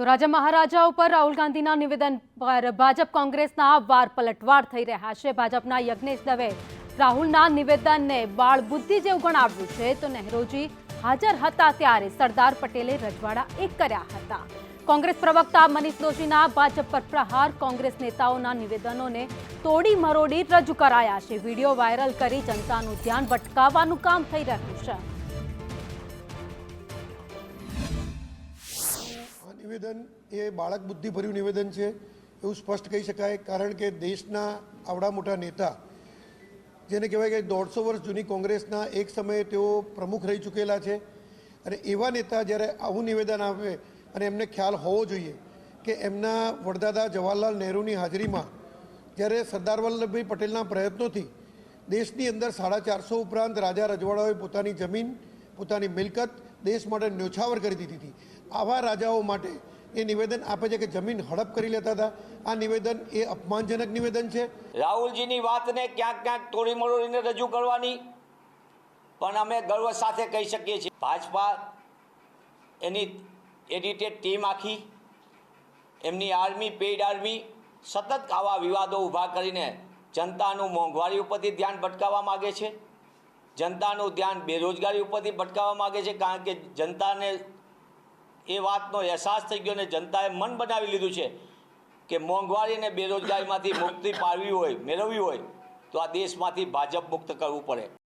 તો રાજા મહારાજા ઉપર રાહુલ ગાંધીના નિવેદન પર ભાજપ કોંગ્રેસના વાર પલટવાર થઈ રહ્યા છે. ભાજપના યજ્ઞેશ દવે રાહુલના નિવેદનને બાળબુદ્ધિ જેવું ગણાવ્યું છે. તો નહેરોજી હાજર હતા ત્યારે સરદાર પટેલે રજવાડા એક કર્યા હતા. કોંગ્રેસ પ્રવક્તા મનીષ દોશીના ભાજપ પર પ્રહાર, કોંગ્રેસ નેતાઓના નિવેદનોને તોડી મરોડી રજૂ કરાયા છે. વીડિયો વાયરલ કરી જનતાનું ધ્યાન ભટકાવવાનું કામ થઈ રહ્યું છે. નિવેદન એ બાળક બુદ્ધિભર્યું નિવેદન છે એવું સ્પષ્ટ કહી શકાય, કારણ કે દેશના આવડા મોટા નેતા, જેને કહેવાય કે દોઢસો વર્ષ જૂની કોંગ્રેસના એક સમયે તેઓ પ્રમુખ રહી ચૂકેલા છે અને એવા નેતા જ્યારે આવું નિવેદન આપે અને એમને ખ્યાલ હોવો જોઈએ કે એમના વડદાદા જવાહરલાલ નહેરુની હાજરીમાં જ્યારે સરદાર વલ્લભભાઈ પટેલના પ્રયત્નોથી દેશની અંદર સાડા ચારસો ઉપરાંત રાજા રજવાડાઓએ પોતાની જમીન, પોતાની મિલકત દેશ માટે ન્યોછાવર કરી દીધી હતી. આવા રાજાઓ માટે એ નિવેદન આપે છે કે જમીન હડપ કરી લેતા હતા. આ નિવેદન એ અપમાનજનક નિવેદન છે. રાહુલજીની વાતને ક્યાંક ક્યાંક તોડી મરોડીને રજૂ કરવાની પણ અમે ગર્વ સાથે કહી શકીએ છીએ. ભાજપા એની એડિટેડ ટીમ આખી, એમની આર્મી પેઇડ આર્મી સતત આવા વિવાદો ઊભા કરીને જનતાનું મોંઘવારી ઉપરથી ધ્યાન ભટકાવવા માગે છે. જનતાનું ધ્યાન બેરોજગારી ઉપરથી ભટકાવવા માગે છે, કારણ કે જનતાને એ વાતનો અહેસાસ થઈ ગયો અને જનતાએ મન બનાવી લીધું છે કે મોંઘવારી અને બેરોજગારીમાંથી મુક્તિ પાડવી હોય, મેળવવી હોય, તો આ દેશમાંથી ભાજપ મુક્ત કરવું પડે.